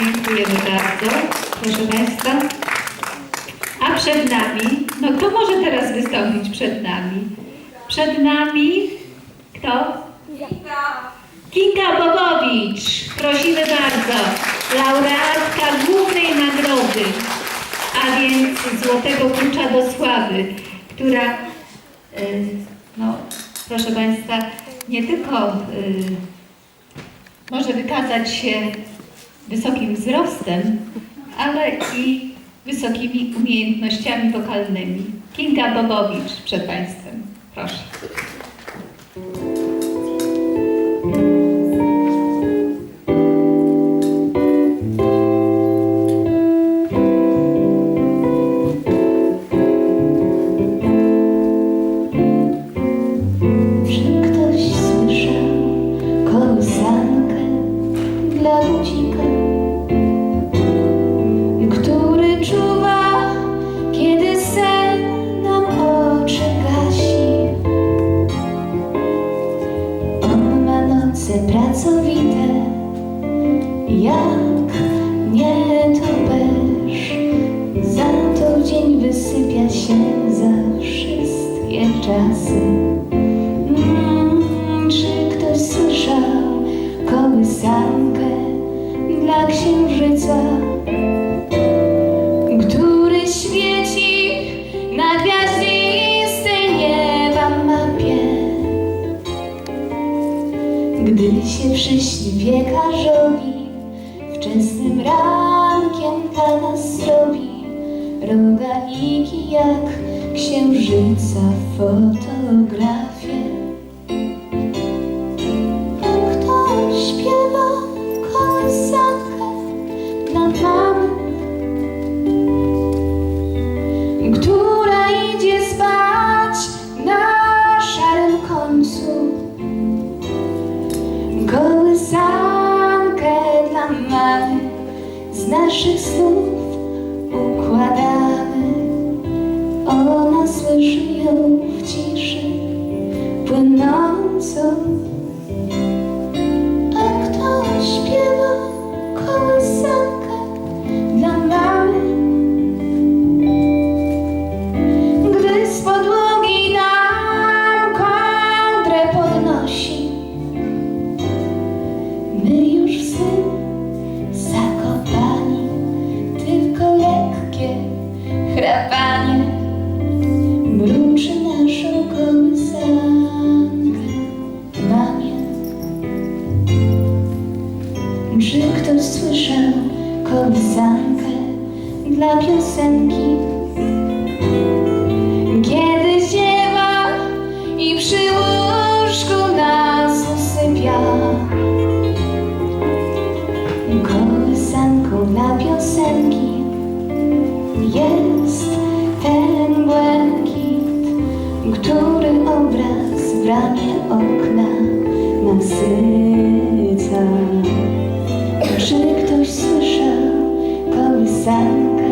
Dziękujemy bardzo, proszę Państwa. A przed nami, no kto może teraz wystąpić przed nami? Przed nami, kto? Kinga Bobowicz, prosimy bardzo, laureatka głównej nagrody, a więc Złotego Klucza do Sławy, która, y, no proszę Państwa, nie tylko y, może wykazać się wysokim wzrostem, ale i wysokimi umiejętnościami wokalnymi. Kinga Bobowicz przed Państwem. Proszę. Kołysankę dla księżyca, który świeci na gwiazdistej nieba mapie? Gdy się przyśni piekarzowi, wczesnym rankiem dla nas robi rogaliki jak księżyca fotografie. Mamy, która idzie spać na szarym końcu? Kołysankę dla mamy z naszych snów układamy. Ona słyszy ją w ciszy płynącą. Słyszał kołysankę dla piosenki? Kiedy ziewa i przy łóżku nas usypia Kołysanką dla piosenki jest ten błękit, który obraz w ramie okna nasyca. Czy kołysankę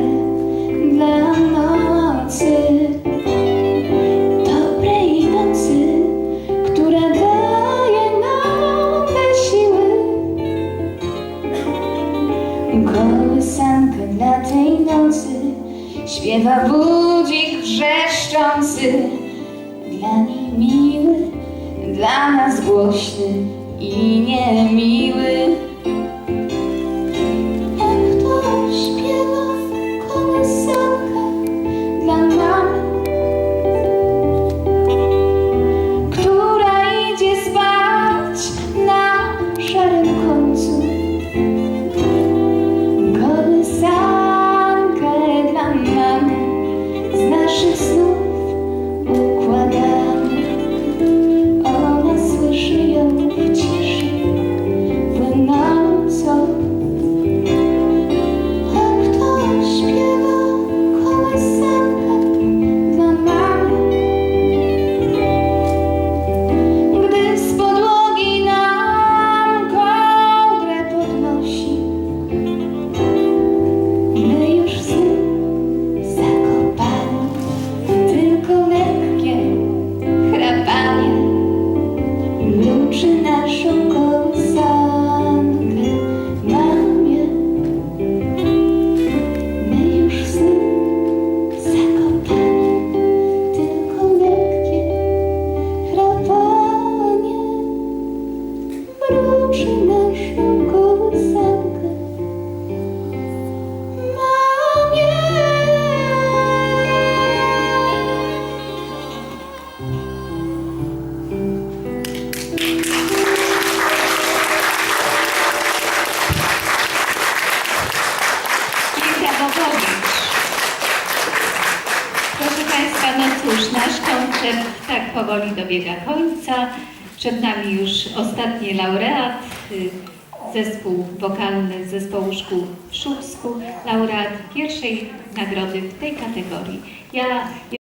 dla nocy? Dobrej nocy, która daje nowe siły. Kołysankę dla tej nocy śpiewa budzik wrzeszczący. Dla niej miły, dla nas głośny i niemiły. Na Cóż, nasz koncert tak powoli dobiega końca. Przed nami już ostatni laureat, y, zespół wokalny zespołu szkół w Szubsku, laureat pierwszej nagrody w tej kategorii. Ja